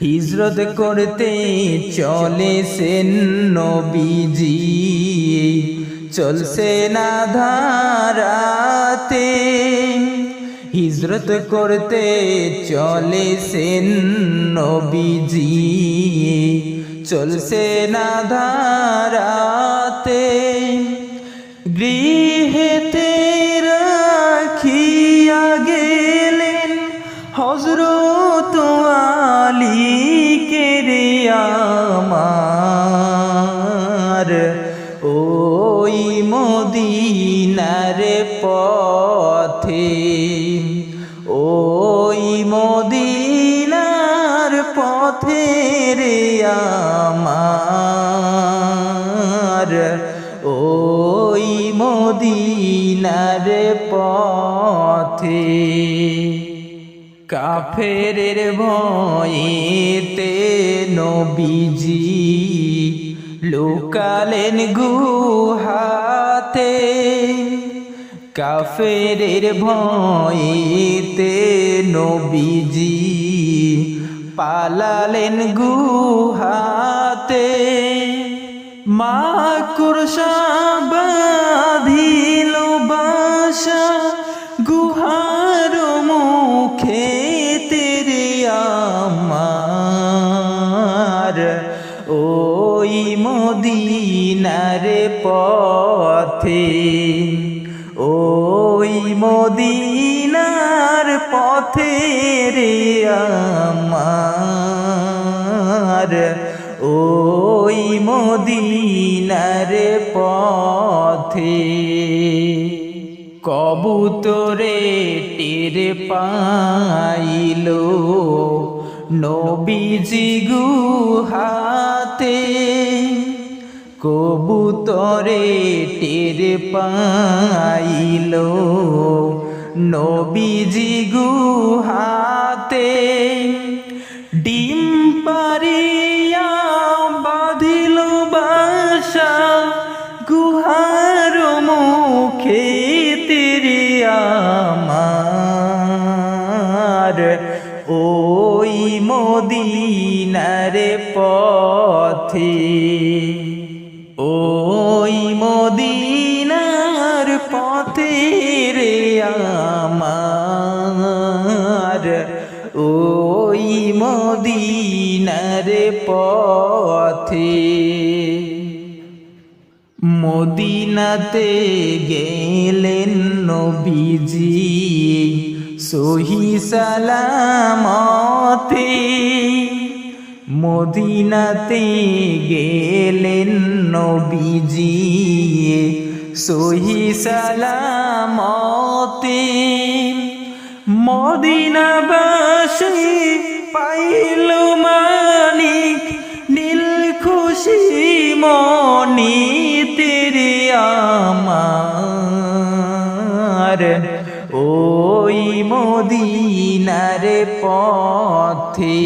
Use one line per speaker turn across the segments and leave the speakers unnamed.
হিজরত করতে চলে সেন নবীজি। চলছে না ধারাতে। হিজরত করতে চলে সেন নবীজি। চলছে না ধারাতে ওই মদিনার পথে। কাফেরের ভয়েতে নবীজি লোকালেন গুহাতে। কাফেরের ভয়েতে নবীজি পালালেন গুহাতে। মা কুরসা বাসা গুহার মুখে আমার। ওই মদিনার পথে ওই মদিনার পথে রে আমার। ওই মদিনার পথে। কবুতরে টের পাইল নবীজি গুহাতে। কবুতরে টের পাইল নবীজি গুহাতে মদিনার পথে ওই মদিনার পথে রে আমার ওই মদিনার পথে। মদিনাতে গেলেন নবীজি সহি সালামতে মদিনাতে গেলেন নবীজি, সহি সালামতে মদিনাবাসী পাইল মানিক নীল খুশি মনি তেরে আমার ওই মদিনার পথে,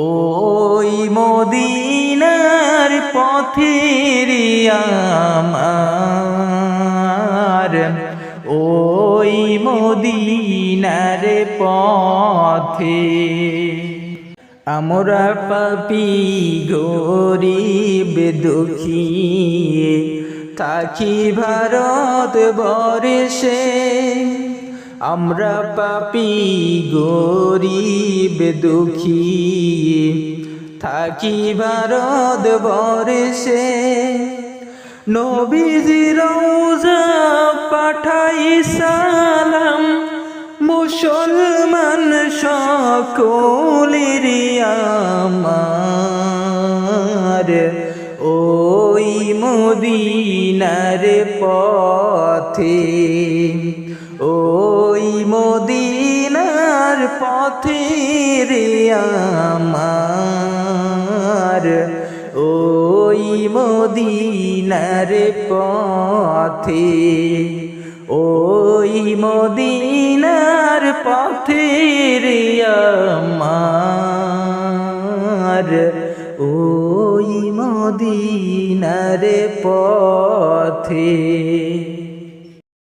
ওই মদিনার পথে আমার, ওই মদিনার পথে। আমরা পাপি গরিব দুঃখী থাকি ভারত বর্ষে। আমরা পাপি, গরিব, দুঃখী। থাকি ভারত বর্ষে। নবীজি রোজা পাঠাই সালাম। মুসলমান সকলের আমার। ওই মদিনার পথে ওই মদিনার পথে আমার। ওই মদিনার পথে ওই মদিনার পথে আমার। ওই মদিনার পথে